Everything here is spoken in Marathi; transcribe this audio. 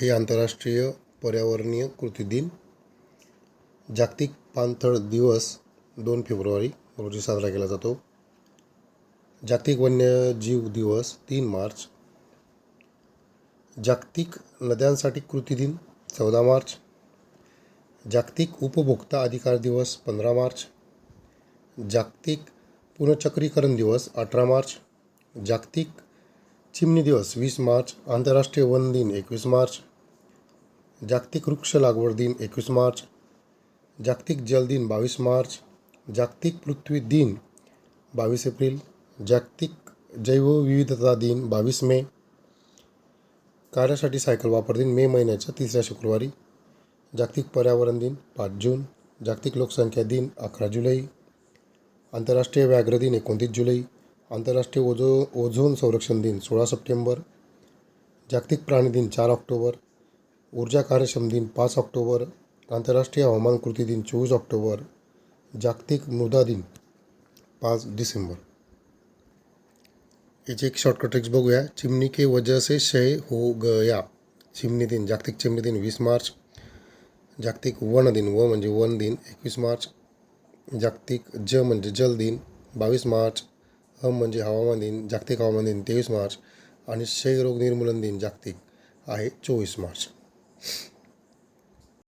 हे आंतरराष्ट्रीय पर्यावरणीय कृती दिन. जागतिक पाणथळ दिवस दोन फेब्रुवारी रोजी साजरा केला जातो. जागतिक वन्यजीव दिवस तीन मार्च. जागतिक नद्यांसाठी कृती दिन चौदा मार्च. जागतिक उपभोक्ता अधिकार दिवस पंधरा मार्च. जागतिक पुनर्चक्रीकरण दिवस अठरा मार्च. जागतिक चिमणी दिवस वीस मार्च. आंतरराष्ट्रीय वन दिन एकवीस मार्च. जागतिक वृक्ष लागवड दिन एकवीस मार्च जागतिक जल दिन बावीस मार्च जागतिक पृथ्वी दिन बावीस एप्रिल जागतिक जैवविविधता दिन बावीस मे. कार्यासाठी सायकल वापर दिन मे महिन्याच्या तिसऱ्या शुक्रवारी जागतिक पर्यावरण दिन पाच जून जागतिक लोकसंख्या दिन अकरा जुलै आंतरराष्ट्रीय व्याघ्र दिन एकोणतीस जुलै आंतरराष्ट्रीय ओझो ओझोन संरक्षण दिन सोळा सप्टेंबर जागतिक प्राणी दिन चार ऑक्टोबर ऊर्जा कार्यक्षम दिन पाच ऑक्टोबर आंतरराष्ट्रीय हवामान कृती दिन चोवीस ऑक्टोबर जागतिक मृदा दिन पाच डिसेंबर. याची एक शॉर्टकट ट्रिक्स बघूया. चिमणी के वजह से क्षय हो गया. चिमणी दिन जागतिक चिमणी दिन वीस मार्च. जागतिक वन दिन व म्हणजे वन दिन एकवीस मार्च. जागतिक ज म्हणजे जल दिन बावीस मार्च. ह म्हणजे हवामान दिन जागतिक हवामान दिन तेवीस मार्च. आणि क्षयरोग निर्मूलन दिन जागतिक आहे चोवीस मार्च. you